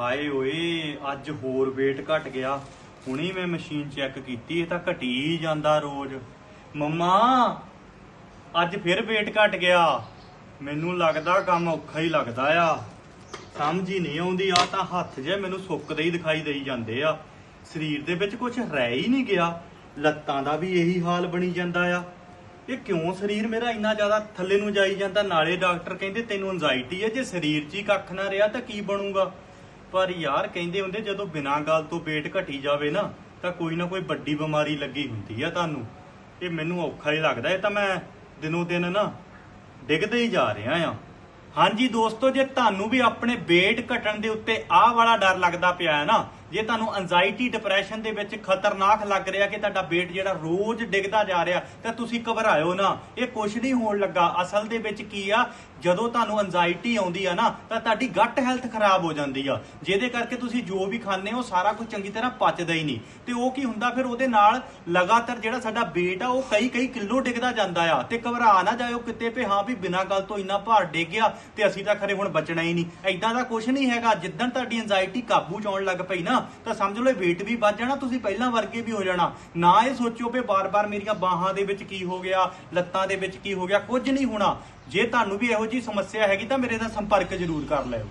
ਹਾਏ ਓਏ, ਅੱਜ ਹੋਰ weight ਘਟ ਗਿਆ। ਹੁਣੀ ਮੈਂ ਮਸ਼ੀਨ ਚੈੱਕ ਕੀਤੀ, ਇਹ ਤਾਂ ਘਟੀ ਹੀ ਜਾਂਦਾ ਰੋਜ਼। ਮੰਮਾ, ਅੱਜ ਫਿਰ weight ਘਟ ਗਿਆ। ਮੈਨੂੰ ਲੱਗਦਾ ਕੰਮ ਔਖਾ ਹੀ ਲੱਗਦਾ ਆ। ਸਮਝ ਹੀ ਨਹੀਂ ਆਉਂਦੀ ਆ ਤਾਂ ਹੱਥ ਜੇ ਮੈਨੂੰ ਸੁੱਕਦੇ ਹੀ ਦਿਖਾਈ ਦੇਈ ਜਾਂਦੇ ਆ। ਸਰੀਰ ਦੇ ਵਿੱਚ ਕੁਝ ਰਹਿ ਹੀ ਨਹੀਂ ਗਿਆ। ਲੱਤਾਂ ਦਾ ਵੀ ਇਹੀ ਹਾਲ ਬਣੀ ਜਾਂਦਾ ਆ। ਇਹ ਕਿਉਂ ਸਰੀਰ ਮੇਰਾ ਇੰਨਾ ਜ਼ਿਆਦਾ ਥੱਲੇ ਨੂੰ ਜਾਈ ਜਾਂਦਾ? ਨਾਲੇ ਡਾਕਟਰ ਕਹਿੰਦੇ ਤੈਨੂੰ ਐਂਜ਼ਾਈਟੀ ਹੈ ਜੇ ਸਰੀਰ 'ਚ ਹੀ ਕੱਖ ਨਾ ਰਿਹਾ ਤਾਂ ਕੀ ਬਣੂਗਾ? ਪਰ ਯਾਰ ਕਹਿੰਦੇ ਹੁੰਦੇ ਜਦੋਂ ਬਿਨਾਂ ਗੱਲ ਤੋਂ weight ਘਟੀ ਜਾਵੇ ਨਾ, ਤਾਂ ਕੋਈ ਨਾ ਕੋਈ ਵੱਡੀ ਬਿਮਾਰੀ ਲੱਗੀ ਹੁੰਦੀ ਆ ਤੁਹਾਨੂੰ। ਇਹ ਮੈਨੂੰ ਔਖਾ ਹੀ ਲੱਗਦਾ, ਇਹ ਤਾਂ ਮੈਂ ਦਿਨੋਂ ਦਿਨ ਨਾ ਡਿੱਗਦੇ ਹੀ ਜਾ ਰਿਹਾ ਆ। ਹਾਂਜੀ ਦੋਸਤੋ, ਜੇ ਤੁਹਾਨੂੰ ਵੀ ਆਪਣੇ weight ਘਟਣ ਦੇ ਉੱਤੇ ਆਹ ਵਾਲਾ ਡਰ ਲੱਗਦਾ ਪਿਆ ਹੈ ਨਾ ਜੇ ਤੁਹਾਨੂੰ ਐਂਜ਼ਾਈਟੀ ਡਿਪਰੈਸ਼ਨ ਦੇ ਵਿੱਚ ਖਤਰਨਾਕ ਲੱਗ ਰਿਹਾ ਕਿ ਤੁਹਾਡਾ weight ਜਿਹੜਾ ਰੋਜ਼ ਡਿੱਗਦਾ ਜਾ ਰਿਹਾ, ਤਾਂ ਤੁਸੀਂ ਘਬਰਾਇਓ ਨਾ। ਇਹ ਕੁਝ ਨਹੀਂ ਹੋਣ ਲੱਗਾ। ਅਸਲ ਦੇ ਵਿੱਚ ਕੀ ਆ? ਜਦੋਂ ਤੁਹਾਨੂੰ ਐਂਜ਼ਾਈਟੀ ਆਉਂਦੀ ਆ ਨਾ, ਤਾਂ ਤੁਹਾਡੀ ਗੱਟ ਹੈਲਥ ਖਰਾਬ ਹੋ ਜਾਂਦੀ ਆ। ਜਿਹਦੇ ਕਰਕੇ ਤੁਸੀਂ ਜੋ ਵੀ ਖਾਂਦੇ ਹੋ, ਸਾਰਾ ਕੁਝ ਚੰਗੀ ਤਰ੍ਹਾਂ ਪਚਦਾ ਹੀ ਨਹੀਂ। ਤੇ ਉਹ ਕੀ ਹੁੰਦਾ? ਫਿਰ ਉਹਦੇ ਨਾਲ ਲਗਾਤਾਰ ਜਿਹੜਾ ਸਾਡਾ weight ਆ, ਉਹ ਕਈ ਕਈ ਕਿਲੋ ਡਿੱਗਦਾ ਜਾਂਦਾ ਆ। ਤੇ ਘਬਰਾ ਨਾ ਜਾਇਓ ਕਿਤੇ ਵੀ, ਹਾਂ ਵੀ ਬਿਨਾਂ ਗੱਲ ਤੋਂ ਇੰਨਾ ਭਾਰ ਡਿੱਗ ਗਿਆ, ਤੇ ਅਸੀਂ ਤਾਂ ਖਰੇ ਹੁਣ ਬਚਣਾ ਹੀ ਨਹੀਂ। ਐਦਾਂ ਦਾ ਕੁਝ ਨਹੀਂ ਹੈਗਾ। ਜਿੱਦਣ ਤੁਹਾਡੀ ਐਂਜ਼ਾਈਟੀ ਕਾਬੂ ਚ ਆਉਣ ਲੱਗ ਪਈ ਨਾ ਤਾਂ ਸਮਝ ਲਓ weight ਵੀ ਵੱਧ ਜਾਣਾ, ਤੁਸੀਂ ਪਹਿਲਾਂ ਵਰਗੇ ਵੀ ਹੋ ਜਾਣਾ। ਨਾ ਇਹ ਸੋਚੋ ਵੀ ਬਾਰ-ਬਾਰ ਮੇਰੀਆਂ ਬਾਹਾਂ ਦੇ ਵਿੱਚ ਕੀ ਹੋ ਗਿਆ, ਲੱਤਾਂ ਦੇ ਵਿੱਚ ਕੀ ਹੋ ਗਿਆ, ਕੁਝ ਨਹੀਂ ਹੋਣਾ। ਜੇ ਤੁਹਾਨੂੰ ਵੀ ਇਹੋ ਜੀ ਸਮੱਸਿਆ ਹੈਗੀ ਤਾਂ ਮੇਰੇ ਨਾਲ ਸੰਪਰਕ ਜ਼ਰੂਰ ਕਰ ਲਿਓ।